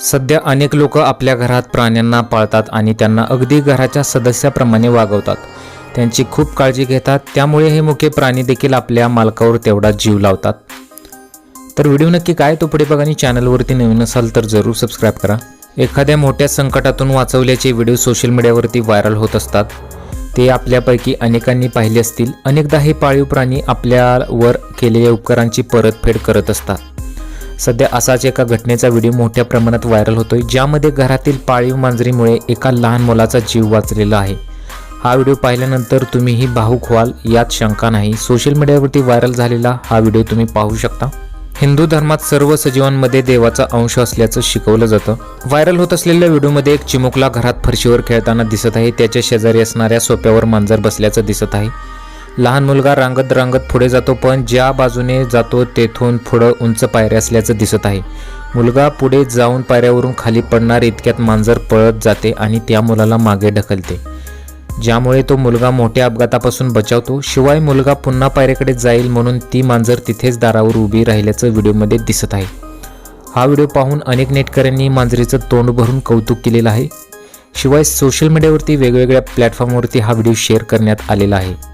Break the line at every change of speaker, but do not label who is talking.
सध्या अनेक लोक आपल्या घरात प्राण्यांना पाळतात आणि त्यांना अगदी घराच्या सदस्याप्रमाणे वागवतात. त्यांची खूप काळजी घेतात त्यामुळे हे मुके प्राणी देखील आपल्या मालकावर तेवढा जीव लावतात. तर व्हिडिओ नक्की काय तो पुढे बघा आणि चॅनलवरती नवीन असाल तर जरूर सबस्क्राईब करा. एखाद्या मोठ्या संकटातून वाचवल्याचे व्हिडिओ सोशल मीडियावरती व्हायरल होत असतात. ते आपल्यापैकी अनेकांनी पाहिले असतील. अनेकदा हे पाळीव प्राणी आपल्यावर केलेल्या उपकारांची परतफेड करत असतात. सध्या असाच एका घटनेचा व्हिडिओ मोठ्या प्रमाणात व्हायरल होतोय ज्यामध्ये घरातील पाळीव मांजरीमुळे एका लहान मुलाचा जीव वाचलेला आहे. हा व्हिडिओ पाहिल्यानंतर तुम्हीही भाऊक व्हाल यात शंका नाही. सोशल मीडियावरती व्हायरल झालेला हा व्हिडिओ तुम्ही पाहू शकता. हिंदू धर्मात सर्व सजीवांमध्ये देवाचा अंश असल्याचं शिकवलं जातं. व्हायरल होत असलेल्या व्हिडिओमध्ये एक चिमुकला घरात फरशीवर खेळताना दिसत आहे त्याच्या शेजारी असणाऱ्या सोप्यावर मांजर बसल्याचं दिसत आहे. लहान मुलगा रांगत रांगत पुढे जातो पण ज्या बाजूने जातो तेथून पुढं उंच पायऱ्या असल्याचं दिसत आहे. मुलगा पुढे जाऊन पायऱ्यावरून खाली पडणार इतक्यात मांजर पळत जाते आणि त्या मुलाला मागे ढकलते. ज्यामुळे तो मुलगा मोठ्या अपघातापासून बचावतो. शिवाय मुलगा पुन्हा पायऱ्याकडे जाईल म्हणून ती मांजर तिथेच दारावर उभी राहिल्याचं व्हिडिओमध्ये दिसत आहे. हा व्हिडिओ पाहून अनेक नेटकऱ्यांनी मांजरीचं तोंड भरून कौतुक केलेलं आहे. शिवाय सोशल मीडियावरती वेगवेगळ्या प्लॅटफॉर्मवरती हा व्हिडिओ शेअर करण्यात आलेला आहे.